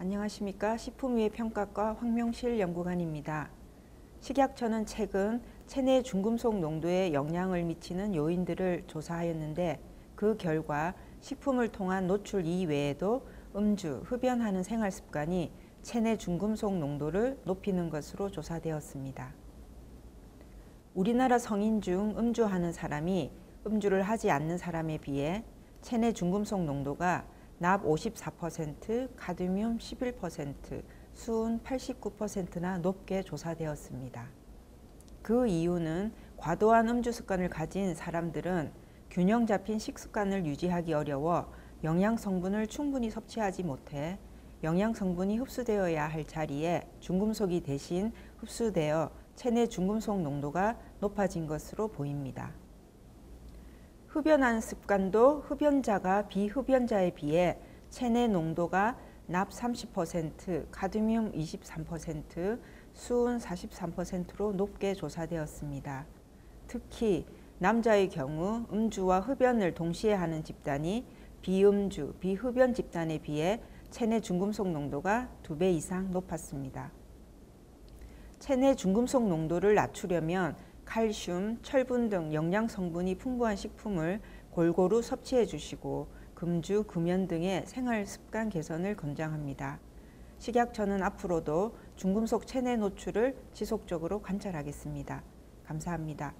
안녕하십니까 식품위의 평가과 황명실 연구관입니다. 식약처는 최근 체내 중금속 농도에 영향을 미치는 요인들을 조사하였는데 그 결과 식품을 통한 노출 이외에도 음주, 흡연하는 생활 습관이 체내 중금속 농도를 높이는 것으로 조사되었습니다. 우리나라 성인 중 음주하는 사람이 음주를 하지 않는 사람에 비해 체내 중금속 농도가 납 54%, 카드뮴 11%, 수은 89%나 높게 조사되었습니다. 그 이유는 과도한 음주 습관을 가진 사람들은 균형 잡힌 식습관을 유지하기 어려워 영양 성분을 충분히 섭취하지 못해 영양 성분이 흡수되어야 할 자리에 중금속이 대신 흡수되어 체내 중금속 농도가 높아진 것으로 보입니다. 흡연하는 습관도 흡연자가 비흡연자에 비해 체내 농도가 납 30%, 카드뮴 23%, 수은 43%로 높게 조사되었습니다. 특히 남자의 경우 음주와 흡연을 동시에 하는 집단이 비음주, 비흡연 집단에 비해 체내 중금속 농도가 두배 이상 높았습니다. 체내 중금속 농도를 낮추려면 칼슘, 철분 등 영양 성분이 풍부한 식품을 골고루 섭취해 주시고 금주, 금연 등의 생활 습관 개선을 권장합니다. 식약처는 앞으로도 중금속 체내 노출을 지속적으로 관찰하겠습니다. 감사합니다.